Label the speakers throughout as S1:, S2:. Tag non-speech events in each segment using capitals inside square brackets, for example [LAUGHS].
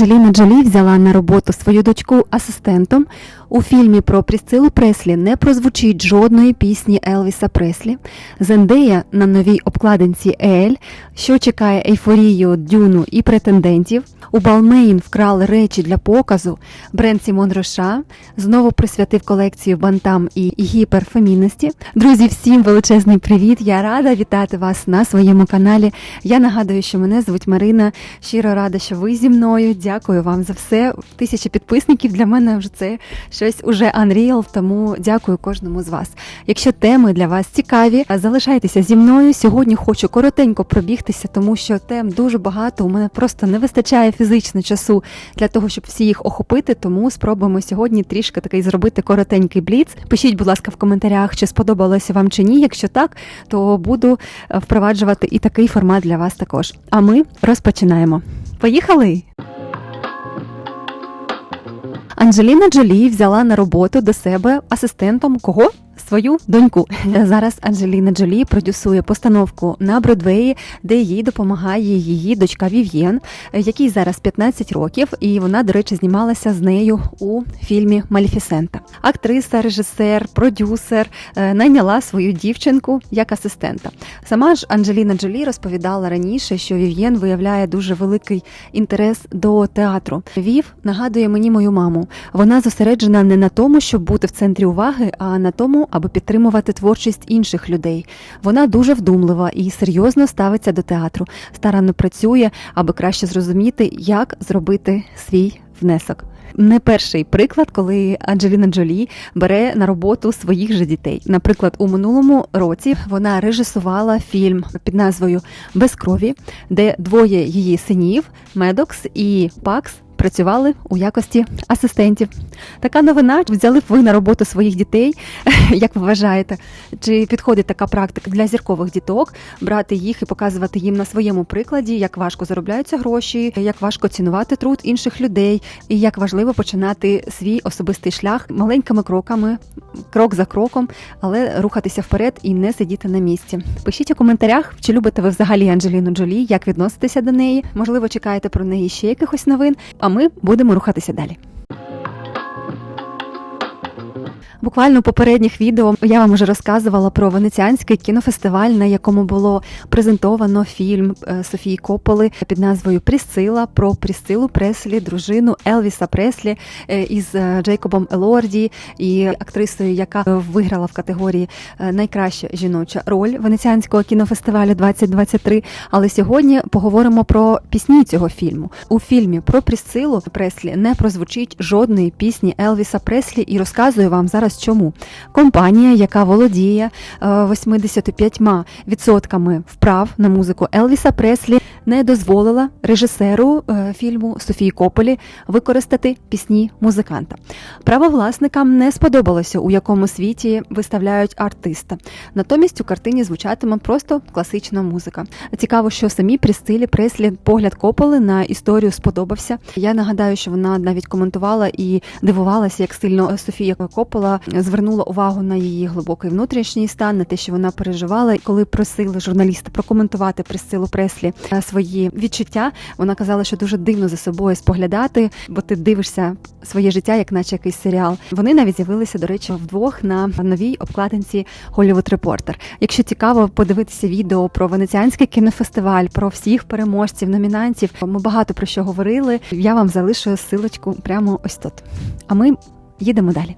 S1: Анджеліна Джолі взяла на роботу свою дочку асистентом. У фільмі про Прісцилу Преслі не прозвучить жодної пісні Елвіса Преслі. Зендея на новій обкладинці Ель, що чекає ейфорію дюну і претендентів. У Балмейн вкрали речі для показу. Бренд Сімон Роша знову присвятив колекцію бантам і гіперфемінності. Друзі, всім величезний привіт! Я рада вітати вас на своєму каналі. Я нагадую, що мене звуть Марина. Щиро рада, що ви зі мною. Дякую вам за все. Тисяча підписників для мене вже це щось уже unreal, тому дякую кожному з вас. Якщо теми для вас цікаві, залишайтеся зі мною. Сьогодні хочу коротенько пробігтися, тому що тем дуже багато. У мене просто не вистачає фізично часу для того, щоб всі їх охопити. Тому спробуємо сьогодні трішки такий зробити коротенький бліц. Пишіть, будь ласка, в коментарях, чи сподобалося вам чи ні. Якщо так, то буду е, впроваджувати і такий формат для вас також. А ми розпочинаємо. Поїхали! Анджеліна Джолі взяла на роботу до себе асистентом кого? Свою доньку [LAUGHS] зараз Анджеліна Джолі продюсує постановку на Бродвеї, де їй допомагає її дочка Вів'єн, якій зараз 15 років, і вона, до речі, знімалася з нею у фільмі Маліфісента. Актриса, режисер, продюсер е, найняла свою дівчинку як асистента. Сама ж Анджеліна Джолі розповідала раніше, що Вів'єн виявляє дуже великий інтерес до театру. Вів нагадує мені мою маму. Вона зосереджена не на тому, щоб бути в центрі уваги, а на тому, аби підтримувати творчість інших людей. Вона дуже вдумлива і серйозно ставиться до театру, старанно працює, аби краще зрозуміти, як зробити свій внесок. Не перший приклад, коли Анджеліна Джолі бере на роботу своїх же дітей. Наприклад, у минулому році вона режисувала фільм під назвою Без крові, де двоє її синів Медокс і Пакс. Працювали у якості асистентів. Така новина взяли б ви на роботу своїх дітей, [LAUGHS] як ви вважаєте? Чи підходить така практика для зіркових діток брати їх і показувати їм на своєму прикладі, як важко заробляються гроші, як важко цінувати труд інших людей, і як важливо починати свій особистий шлях маленькими кроками, крок за кроком, але рухатися вперед і не сидіти на місці. Пишіть у коментарях, чи любите ви взагалі Анджеліну Джолі, як відноситеся до неї? Можливо, чекаєте про неї ще якихось новин. А ми будемо рухатися далі. Буквально у попередніх відео я вам вже розказувала про венеціанський кінофестиваль, на якому було презентовано фільм е, Софії Кополи під назвою Прісцила про Прісцилу Преслі, дружину Елвіса Преслі е, із е, Джейкобом Елорді і актрисою, яка виграла в категорії найкраща жіноча роль венеціанського кінофестивалю 2023. Але сьогодні поговоримо про пісні цього фільму. У фільмі про Прісцилу Преслі не прозвучить жодної пісні Елвіса Преслі і розказую вам зараз. Чому компанія, яка володіє 85% вправ на музику Елвіса Преслі, не дозволила режисеру е, фільму Софії Кополі використати пісні музиканта. Правовласникам не сподобалося, у якому світі виставляють артиста. Натомість у картині звучатиме просто класична музика. Цікаво, що самі Прістилі Преслі погляд Кополи на історію сподобався. Я нагадаю, що вона навіть коментувала і дивувалася, як сильно Софія Копола звернула увагу на її глибокий внутрішній стан, на те, що вона переживала. Коли просили журналіста прокоментувати Присцилу Преслі е, свої відчуття, вона казала, що дуже дивно за собою споглядати, бо ти дивишся своє життя, як наче якийсь серіал. Вони навіть з'явилися, до речі, вдвох на новій обкладинці Hollywood Reporter. Якщо цікаво подивитися відео про венеціанський кінофестиваль, про всіх переможців, номінантів, ми багато про що говорили. Я вам залишую силочку прямо ось тут. А ми їдемо далі.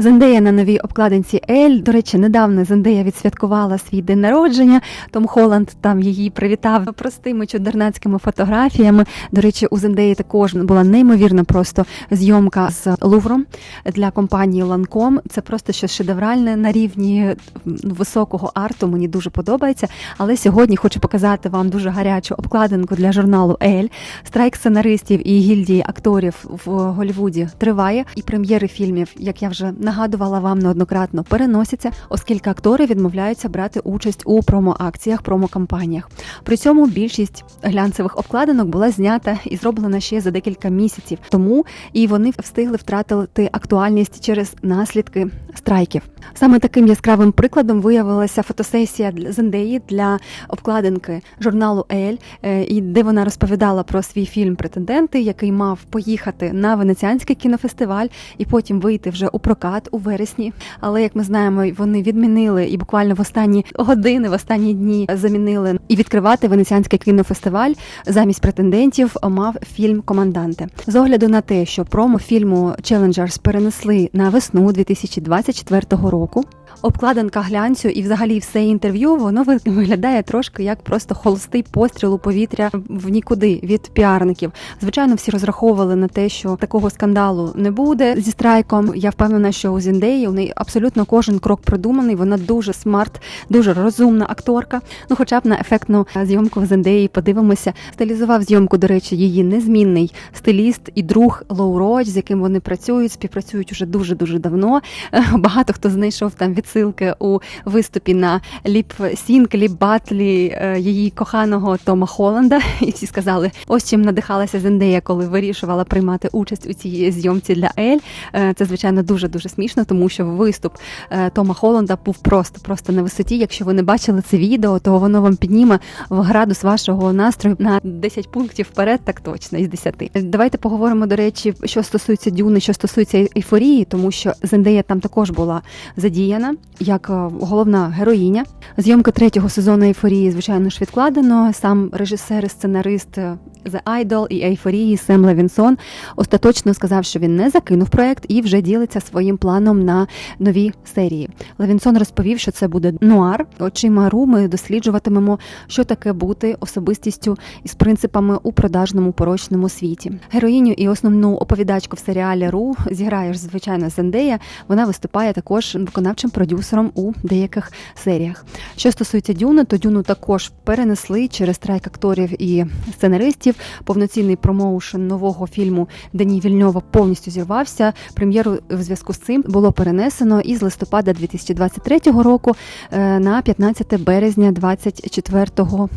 S1: Зендея на новій обкладинці Ель. До речі, недавно Зендея відсвяткувала свій день народження. Том Холланд там її привітав простими чудернацькими фотографіями. До речі, у Зендеї також була неймовірна просто зйомка з Лувром для компанії Ланком. Це просто щось шедевральне на рівні високого арту. Мені дуже подобається. Але сьогодні хочу показати вам дуже гарячу обкладинку для журналу Ель. Страйк сценаристів і гільдії акторів в Голлівуді триває. І прем'єри фільмів, як я вже нагадувала вам неоднократно, переносяться, оскільки актори відмовляються брати участь у промо-акціях, промо-кампаніях. При цьому більшість глянцевих обкладинок була знята і зроблена ще за декілька місяців тому, і вони встигли втратити актуальність через наслідки страйків. Саме таким яскравим прикладом виявилася фотосесія Зендеї для обкладинки журналу Ель, е, і де вона розповідала про свій фільм Претенденти, який мав поїхати на венеціанський кінофестиваль і потім вийти вже у прокат у вересні. Але як ми знаємо, вони відмінили і буквально в останні години, в останні дні замінили і відкривати венеціанський кінофестиваль замість претендентів мав фільм Команданте з огляду на те, що промо фільму Челенджерс перенесли на весну 2024 року. Обкладинка глянцю і взагалі все інтерв'ю воно ви- виглядає трошки як просто холостий постріл у повітря в нікуди від піарників. Звичайно, всі розраховували на те, що такого скандалу не буде зі страйком. Я впевнена, що у Зіндеї у неї абсолютно кожен крок продуманий. Вона дуже смарт, дуже розумна акторка. Ну, хоча б на ефектну зйомку в Зендеї подивимося. Стилізував зйомку, до речі, її незмінний стиліст і друг Лоу Роч, з яким вони працюють, співпрацюють уже дуже дуже давно. Е, Багато хто знайшов там відсилки у виступі на ліп сінк, ліп батлі її коханого Тома Холланда. [LAUGHS] І всі сказали, ось чим надихалася Зендея, коли вирішувала приймати участь у цій зйомці для Ель. Це звичайно дуже дуже смішно, тому що виступ е, Тома Холланда був просто просто на висоті. Якщо ви не бачили це відео, то воно вам підніме в градус вашого настрою на 10 пунктів вперед, так точно із 10. Давайте поговоримо до речі, що стосується дюни, що стосується ейфорії, тому що Зендея там також була задіяна як е, головна героїня. Зйомки третього сезону ейфорії, звичайно ж, відкладено. Сам режисер і сценарист е, The Idol і ейфорії Сем Левінсон остаточно сказав, що він не закинув проект і вже ділиться своїм планом на нові серії. Левінсон розповів, що це буде нуар. Очима Ру ми досліджуватимемо, що таке бути особистістю із принципами у продажному порочному світі. Героїню і основну оповідачку в серіалі Ру зіграє ж звичайно Зендея. Вона виступає також виконавчим продюсером у деяких серіях. Що стосується Дюни, то Дюну також перенесли через страйк акторів і сценаристів. Повноцінний промоушен нового фільму Дані Вільньова повністю зірвався. Прем'єру в зв'язку з цим було перенесено із листопада 2023 року е, на 15 березня 2024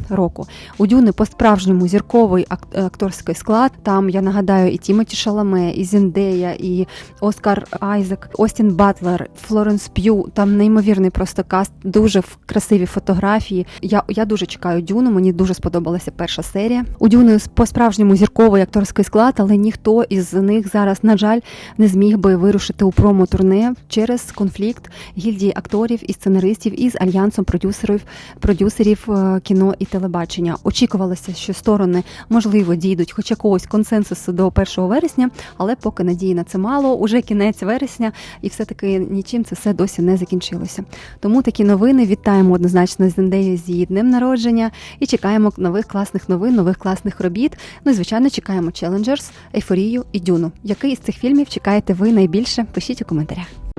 S1: року. У Дюни по справжньому зірковий акторський склад. Там я нагадаю і Тімоті Шаламе, і Зіндея, і Оскар Айзек, Остін Батлер, Флоренс П'ю. Там неймовірний просто каст, дуже красиві фотографії. Я, я дуже чекаю Дюну. Мені дуже сподобалася перша серія. У Дюни по справжньому зірковий акторський склад, але ніхто із них зараз, на жаль, не зміг би вирушити у промо-турне через конфлікт гільдії акторів і сценаристів із альянсом продюсерів продюсерів е, кіно і телебачення. Очікувалося, що сторони можливо дійдуть хоч якогось консенсусу до 1 вересня, але поки надії на це мало. Уже кінець вересня, і все таки нічим це все досі не закінчилося. Тому такі новини вітаємо однозначно з Зендею з її днем народження і чекаємо нових класних новин, нових класних робіт. Ну і звичайно чекаємо Challengers, Ейфорію і Дюну. Який із цих фільмів чекаєте ви найбільше? Пишіть у коментарях.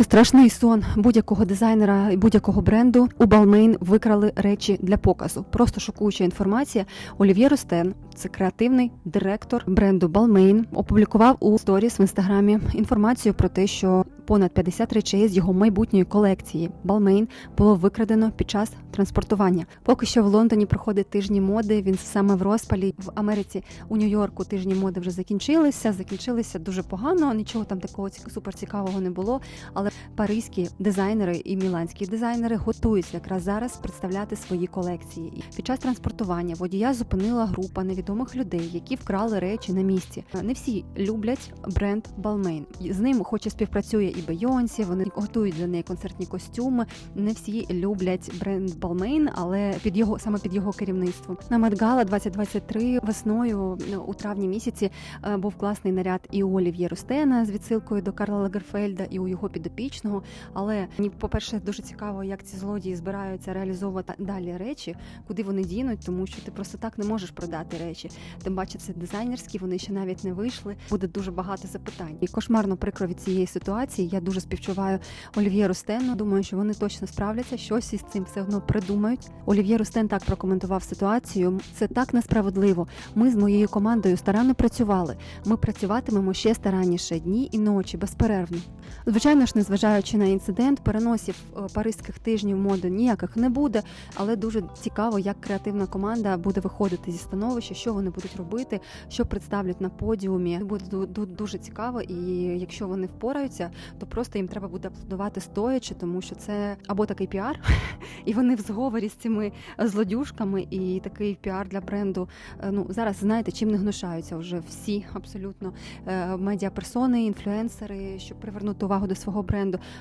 S1: Це страшний сон будь-якого дизайнера і будь-якого бренду. У Balmain викрали речі для показу. Просто шокуюча інформація. Олів'є Ростен, це креативний директор бренду Balmain, опублікував у сторіс в інстаграмі інформацію про те, що понад 50 речей з його майбутньої колекції Balmain було викрадено під час транспортування. Поки що в Лондоні проходить тижні моди. Він саме в розпалі в Америці у Нью-Йорку тижні моди вже закінчилися. Закінчилися дуже погано. Нічого там такого ці- супер не було. Але паризькі дизайнери і міланські дизайнери готуються якраз зараз представляти свої колекції. Під час транспортування водія зупинила група невідомих людей, які вкрали речі на місці. Не всі люблять бренд Balmain. З ним, хоч і співпрацює і Бейонсі, вони готують для неї концертні костюми. Не всі люблять бренд Balmain, але під його саме під його керівництвом. На Медгала 2023 весною ну, у травні місяці е, був класний наряд і у Олів'є Ростена з відсилкою до Карла Лагерфельда, і у його підопічних епічного. Але мені, по-перше, дуже цікаво, як ці злодії збираються реалізовувати далі речі, куди вони дінуть, тому що ти просто так не можеш продати речі. Тим паче, це дизайнерські, вони ще навіть не вийшли. Буде дуже багато запитань. І кошмарно прикро від цієї ситуації. Я дуже співчуваю Олів'є Рустену. Думаю, що вони точно справляться, щось із цим все одно придумають. Олів'є Рустен так прокоментував ситуацію. Це так несправедливо. Ми з моєю командою старанно працювали. Ми працюватимемо ще старанніше дні і ночі безперервно. Звичайно ж, незважаючи на інцидент, переносів е, паризьких тижнів моди ніяких не буде, але дуже цікаво, як креативна команда буде виходити зі становища, що вони будуть робити, що представлять на подіумі. Буде ду- ду- дуже цікаво, і якщо вони впораються, то просто їм треба буде аплодувати стоячи, тому що це або такий піар, [LAUGHS] і вони в зговорі з цими злодюжками, і такий піар для бренду. Е, Ну зараз знаєте, чим не гнушаються вже всі абсолютно е, медіаперсони, інфлюенсери, щоб привернути увагу до свого бренду.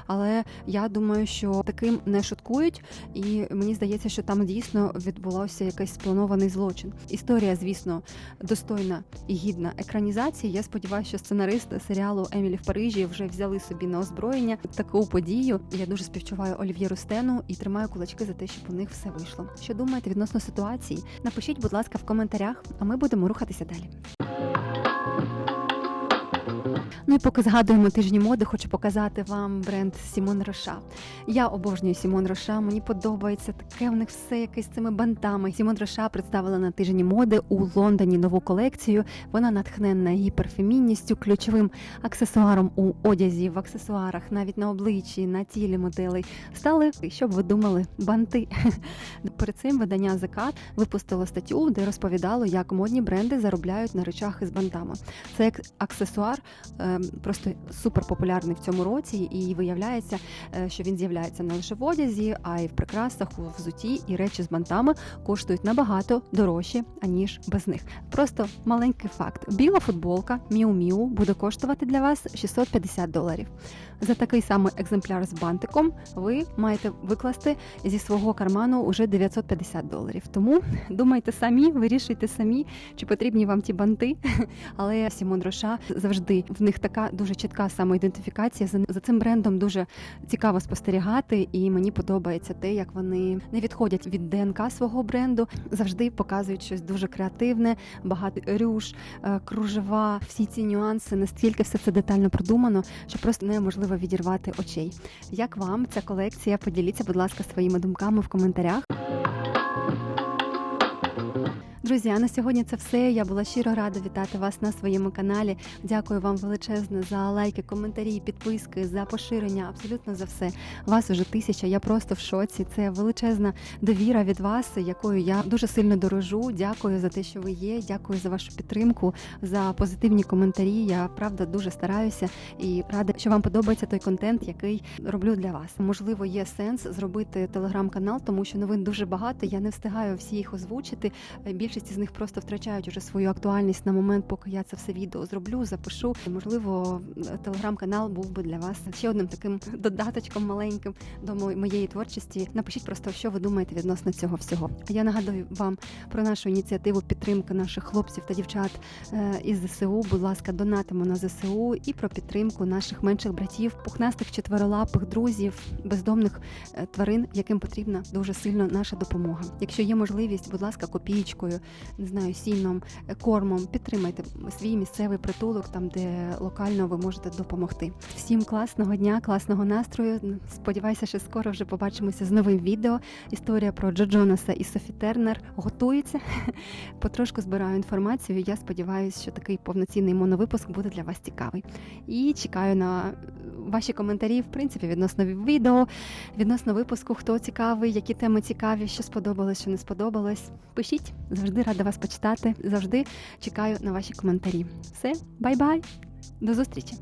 S1: Але я думаю, що таким не шуткують, і мені здається, що там дійсно відбулося якийсь спланований злочин. Історія, звісно, достойна і гідна екранізації. Я сподіваюся, що сценаристи серіалу Емілі в Парижі вже взяли собі на озброєння таку подію. Я дуже співчуваю Олів'є Рустену і тримаю кулачки за те, щоб у них все вийшло. Що думаєте відносно ситуації? Напишіть, будь ласка, в коментарях, а ми будемо рухатися далі. Ну і поки згадуємо тижні моди, хочу показати вам бренд Сімон Роша. Я обожнюю Сімон Роша. Мені подобається таке в них все якесь з цими бантами. Сімон Роша представила на тижні моди у Лондоні нову колекцію. Вона натхненна гіперфемінністю, ключовим аксесуаром у одязі, в аксесуарах, навіть на обличчі, на тілі моделей стали, що б ви думали, банти. [LAUGHS] Перед цим видання Закат випустило статтю, де розповідало, як модні бренди заробляють на речах із бантами. Це як аксесуар е, просто супер популярний в цьому році, і виявляється, е, що він з'являється не лише в одязі, а й в прикрасах, у взуті, і речі з бантами коштують набагато дорожче, аніж без них. Просто маленький факт: біла футболка Miu Miu буде коштувати для вас 650 доларів. За такий самий екземпляр з бантиком ви маєте викласти зі свого карману уже 950 доларів. Тому думайте самі, вирішуйте самі, чи потрібні вам ті банти. [LAUGHS] Але Сімон Роша завжди в них така дуже чітка самоідентифікація. За, за цим брендом дуже цікаво спостерігати, і мені подобається те, як вони не відходять від ДНК свого бренду, завжди показують щось дуже креативне, багато рюш, е, кружева, всі ці нюанси, настільки все це детально продумано, що просто неможливо відірвати очей. Як вам ця колекція? Поділіться, будь ласка, своїми думками в коментарях. Друзі, а на сьогодні це все. Я була щиро рада вітати вас на своєму каналі. Дякую вам величезне за лайки, коментарі, підписки, за поширення. Абсолютно за все. Вас уже тисяча. Я просто в шоці. Це величезна довіра від вас, якою я дуже сильно дорожу. Дякую за те, що ви є. Дякую за вашу підтримку, за позитивні коментарі. Я правда дуже стараюся і рада, що вам подобається той контент, який роблю для вас. Можливо, є сенс зробити телеграм-канал, тому що новин дуже багато. Я не встигаю всі їх озвучити. Більшість із них просто втрачають уже свою актуальність на момент, поки я це все відео зроблю, запишу. І, можливо, телеграм-канал був би для вас ще одним таким додаточком маленьким до мо- моєї творчості. Напишіть просто, що ви думаєте відносно цього всього. Я нагадую вам про нашу ініціативу підтримки наших хлопців та дівчат е, із ЗСУ. Будь ласка, донатимо на ЗСУ і про підтримку наших менших братів, пухнастих четверолапих друзів, бездомних е, тварин, яким потрібна дуже сильно наша допомога. Якщо є можливість, будь ласка, копієчкою, не знаю, сіном, е, кормом, підтримайте свій місцевий притулок, там де локально ви можете допомогти. Всім класного дня, класного настрою. Сподіваюся, що скоро вже побачимося з новим відео. Історія про Джо Джонаса і Софі Тернер готується. [LAUGHS] Потрошку збираю інформацію. Я сподіваюся, що такий повноцінний моновипуск буде для вас цікавий. І чекаю на ваші коментарі, в принципі, відносно відео, відносно випуску, хто цікавий, які теми цікаві, що сподобалось, що не сподобалось. Пишіть, завжди рада вас почитати. Завжди чекаю на ваші коментарі. Все, бай-бай, до зустрічі!